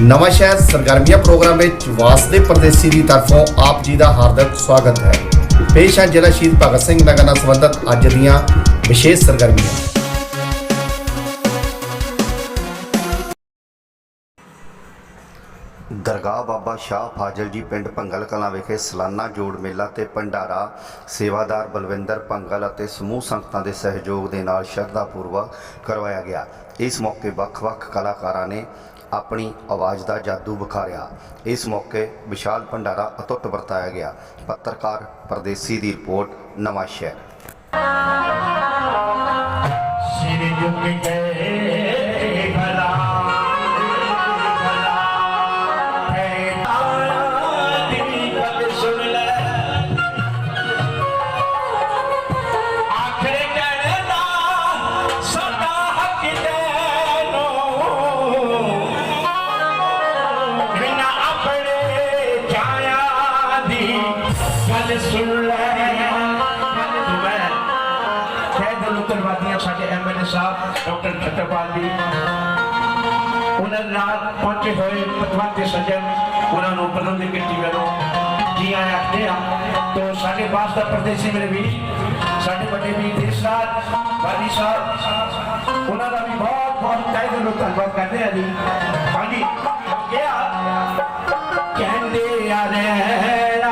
ਨਵਾਂ ਸ਼ਹਿਰ ਸਰਗਰਮੀਆਂ ਪ੍ਰੋਗਰਾਮ ਵਿੱਚ ਵਾਸਦੇ ਪਰਦੇਸੀ ਦੀ ਤਰਫੋਂ ਆਪ ਜੀ ਦਾ ਹਾਰਦਿਕ ਸਵਾਗਤ ਹੈ। ਪੇਸ਼ ਹੈ ਜ਼ਿਲ੍ਹਾ ਸ਼ਹੀਦ ਭਗਤ ਸਿੰਘ ਨਗਰ ਨਾਲ ਸੰਬੰਧਿਤ ਅੱਜ ਦੀਆਂ ਵਿਸ਼ੇਸ਼ ਸਰਗਰਮੀਆਂ। ਦਰਗਾਹ ਬਾਬਾ ਸ਼ਾਹ ਫਾਜ਼ਲ ਜੀ ਪਿੰਡ ਭੰਗਲ ਕਲਾਂ ਵਿਖੇ ਸਾਲਾਨਾ ਜੋੜ ਮੇਲਾ ਤੇ ਭੰਡਾਰਾ ਸੇਵਾਦਾਰ ਬਲਵਿੰਦਰ ਭੰਗਲ ਅਤੇ ਸਮੂਹ ਸੰਗਤਾਂ ਦੇ ਸਹਿਯੋਗ ਦੇ ਨਾਲ ਸ਼ਰਧਾ ਪੂਰਵਕ ਕਰਵਾਇਆ ਗਿਆ। ਇਸ ਮੌਕੇ ਵੱਖ-ਵੱਖ ਕਲਾਕਾਰਾਂ ਨੇ ਆਪਣੀ ਆਵਾਜ਼ ਦਾ ਜਾਦੂ ਵਿਖਾਰਿਆ। ਇਸ ਮੌਕੇ ਵਿਸ਼ਾਲ ਭੰਡਾਰਾ ਅਤੁੱਟ ਵਰਤਾਇਆ ਗਿਆ। ਪੱਤਰਕਾਰ ਪਰਦੇਸੀ ਦੀ ਰਿਪੋਰਟ ਨਵਾਂ ਸ਼ਹਿਰ ਸਿਰ ਝੁਕ ਸਾਹਿਬ, ਡਾਕਟਰ ਛਤਰਪਾਲ ਜੀ। ਉਹਨਾਂ ਨਾਲ ਪਹੁੰਚੇ ਹੋਏ ਪਤਵੰਤੇ ਸੱਜਣ, ਉਹਨਾਂ ਨੂੰ ਪ੍ਰਬੰਧ ਕੀਤੀ ਵੱਲੋਂ ਜੀ ਆਇਆਂ ਆਖਦੇ ਆ ਤੋਂ ਸਾਡੇ ਬਾਸ ਦਾ ਪ੍ਰਦੇਸੀ ਮੇਰੇ ਵੀਰ, ਸਾਡੇ ਵੱਡੇ ਵੀਰ ਦੇਸ਼ਰਾਜ ਵਾਲੀ ਸਾਹਿਬ, ਉਹਨਾਂ ਦਾ ਵੀ ਬਹੁਤ ਬਹੁਤ ਤਹਿ ਦਿਲੋਂ ਧੰਨਵਾਦ ਕਰਦੇ ਆ ਜੀ। ਹਾਂਜੀ ਕਿਹਾ, ਕਹਿੰਦੇ ਆ ਰਹਿਣਾ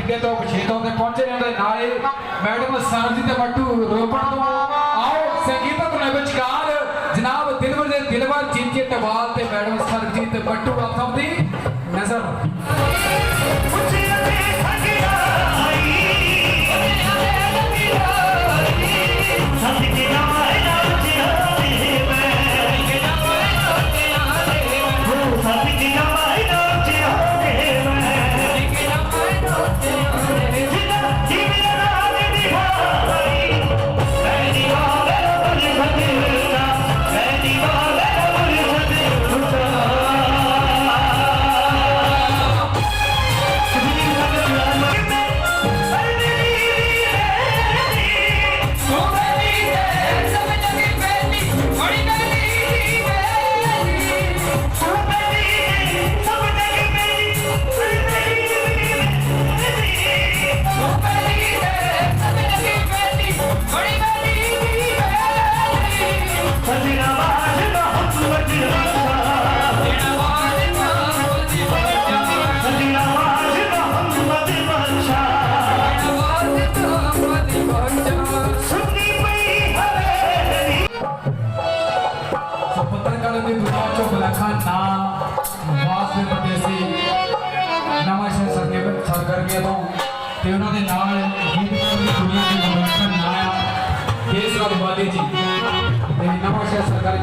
ਬਠਿੰਡੇ ਤੋਂ ਬਛੇਤੋਂ ਤੇ ਪਹੁੰਚੇ ਨੇ ਉਹਦੇ ਮੈਡਮ ਸਰਬਜੀਤ ਤੇ ਬੱਟੂ ਰੋਪੜ ਤੋਂ ਆਓ, ਸੰਗੀਤਕ ਦੇ ਵਿਚਕਾਰ ਜਨਾਬ ਦਿਲਵਰ ਦੇ ਦਿਲਵਰ ਜੀਤੀ ਟਵਾਲ ਤੇ ਮੈਡਮ ਸਰਬਜੀਤ ਬੱਟੂ ਆਪ ਸਭ ਦੀ ਨਜ਼ਰ।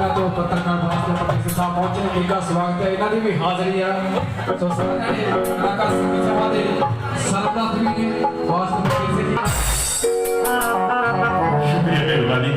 ਸ਼ਹਿਰ ਤੋਂ ਪੱਤਰਕਾਰ ਵਾਸ ਦੇ ਸਾਹਿਬ ਪਹੁੰਚੇ ਨੇ। ਦਾ ਸਵਾਗਤ ਹੈ। ਇਹਨਾਂ ਦੀ ਵੀ ਹਾਜ਼ਰੀ ਆ। ਸੋ ਸਾਰੇ ਨੇ ਕਲਾਕਾਰ ਸਭਾ ਦੇ ਸਰਪ੍ਰਸਤ ਵੀ ਨੇ ਵਾਸ ਦੇ ਪਰਦੇਸੀ ਜੀ। ਸ਼ੁਕਰੀਆ ਮਿਹਰਬਾਨੀ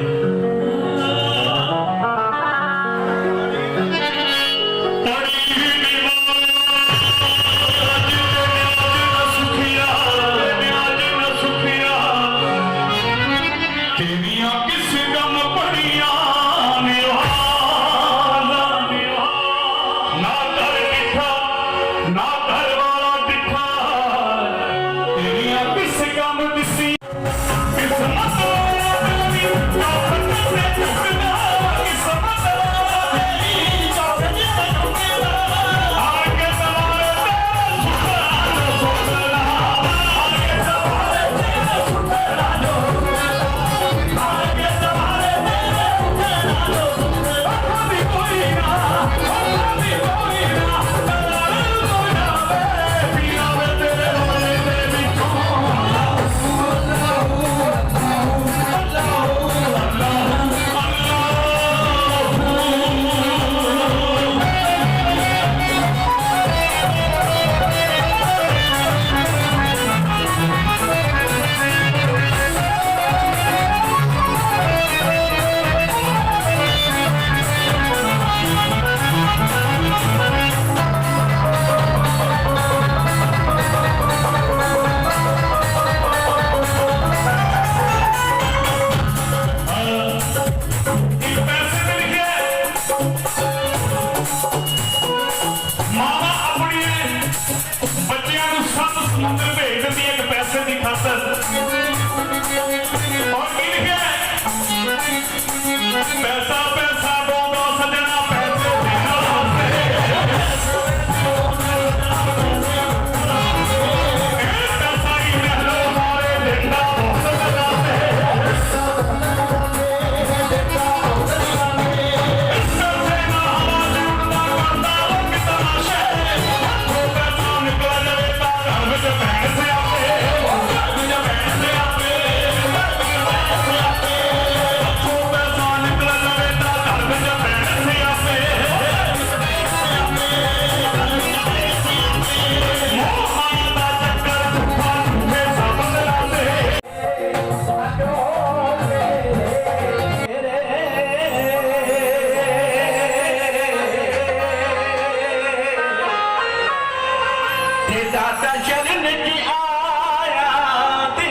ਦਾਤਾ ਚਰਨ ਚ ਆਇਆ ਤੇ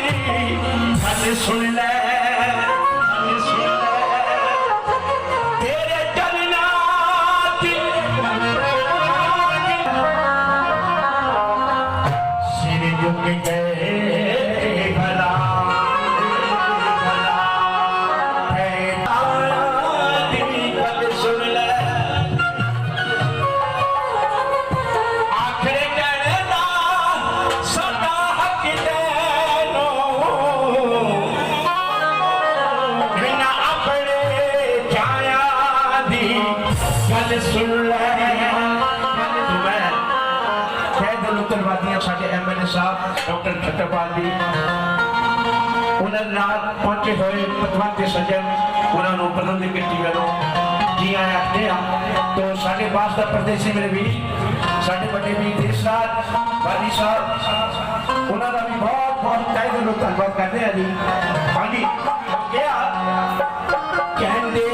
ਮਨ ਸੁਣ ਲੈ ਖੈਦੁਲ ਵਾਦੀਆਂ ਸਾਡੇ ਐਮਐਲਏ ਸਾਹਿਬ, ਡਾਕਟਰ ਛੱਤਰਪਾਲ ਜੀ। ਉਹਨਾਂ ਨਾਲ ਪਹੁੰਚੇ ਹੋਏ ਪਤਵੰਤ ਦੇ ਸੱਜਣ, ਉਹਨਾਂ ਨੂੰ ਬਦਲ ਦੀ ਕਿੱਟੀ ਵੱਲੋਂ ਜੀ ਆਇਆਂ ਆਖਦੇ ਆ ਤੋਂ ਸਾਡੇ ਬਾਸ ਦਾ ਪ੍ਰਦੇਸ਼ੀ ਮੇਰੇ ਵੀਰ, ਸਾਡੇ ਵੱਡੇ ਵੀਰ ਦੇਸ਼ ਰਾਜ ਬਾਲੀ ਸਾਹਿਬ, ਉਹਨਾਂ ਦਾ ਵੀ ਬਹੁਤ ਬਹੁਤ ਤਹਿ ਦਿਲੋਂ ਧੰਨਵਾਦ ਕਰਦੇ ਆ ਜੀ। ਹਾਂਜੀ ਕਿਹਾ, ਕਹਿੰਦੇ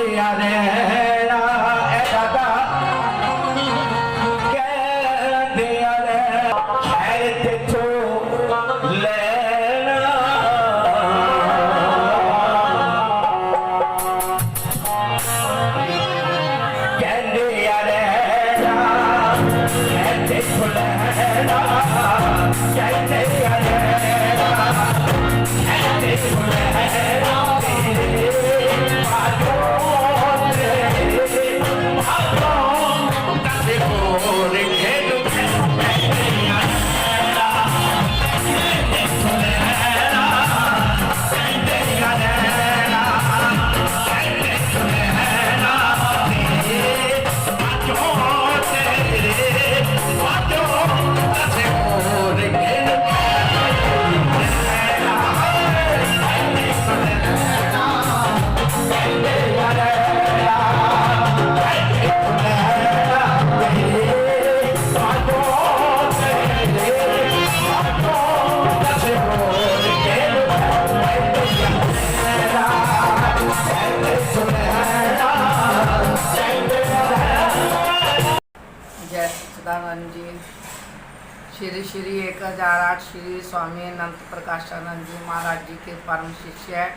श्री एक हज़ार आठ श्री स्वामी अनंत प्रकाशानंद जी महाराज जी के परम शिष्य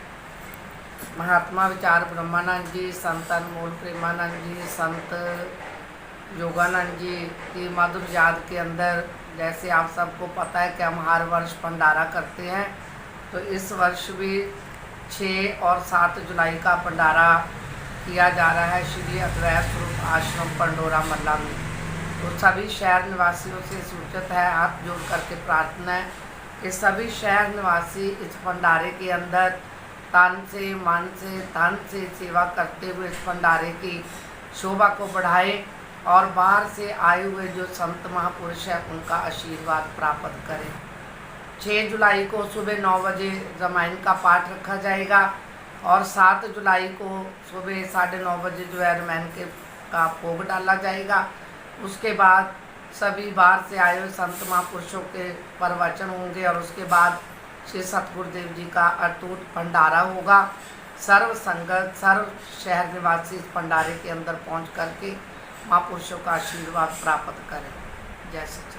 महात्मा विचार ब्रह्मानंद जी, संत अनमोल प्रेमानंद जी, संत योगानंद जी, की मधुर याद के अंदर जैसे आप सबको पता है कि हम हर वर्ष भंडारा करते हैं तो इस वर्ष भी छः और सात जुलाई का भंडारा किया जा रहा है श्री अद्वैत स्वरूप आश्रम, पंडोरा मल्ला में तो सभी शहर निवासियों से सूचित है, हाथ जोड़ करके प्रार्थना है कि सभी शहर निवासी इस भंडारे के अंदर तन से, मन से, धन से सेवा करते हुए इस भंडारे की शोभा को बढ़ाए और बाहर से आए हुए जो संत महापुरुष हैं, उनका आशीर्वाद प्राप्त करें। 6 जुलाई को सुबह 9 बजे जमाइन का पाठ रखा जाएगा और 7 जुलाई को सुबह साढ़े नौ बजे जो है रामायण के का भोग डाला जाएगा। उसके बाद सभी बाहर से आए हुए संत महापुरुषों के प्रवचन होंगे और उसके बाद श्री सतगुरुदेव जी का अटूट भंडारा होगा। सर्व संगत सर्व शहर निवासी इस भंडारे के अंदर पहुँच करके महापुरुषों का आशीर्वाद प्राप्त करें। जय सचिदानंद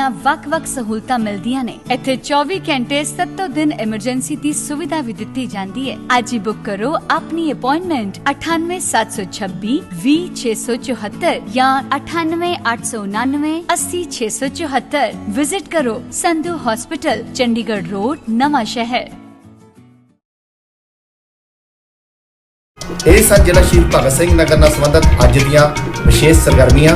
ਵੱਖ-ਵੱਖ ਸਹੂਲਤਾਂ ਮਿਲਦੀਆਂ ਨੇ ਇੱਥੇ 24 ਘੰਟੇ 7 ਦਿਨ ਐਮਰਜੈਂਸੀ ਦੀ ਸੁਵਿਧਾ ਵੀ ਦਿੱਤੀ ਜਾਂਦੀ ਹੈ ਅੱਜ ਹੀ ਬੁੱਕ ਕਰੋ ਆਪਣੀ ਅਪਾਇੰਟਮੈਂਟ 98726 20674 ਜਾਂ 98899 80674 ਵਿਜ਼ਿਟ ਕਰੋ ਸੰਧੂ ਹਸਪੀਟਲ ਚੰਡੀਗੜ੍ਹ ਰੋਡ ਨਵਾਂ ਸ਼ਹਿਰ ਇਹ ਸਨ ਜ਼ਿਲ੍ਹਾ ਸ਼ਹੀਦ ਭਗਤ ਸਿੰਘ ਨਗਰ ਨਾਲ ਸੰਬੰਧਿਤ ਅੱਜ ਦੀਆਂ ਵਿਸ਼ੇਸ਼ ਸਰਗਰਮੀਆਂ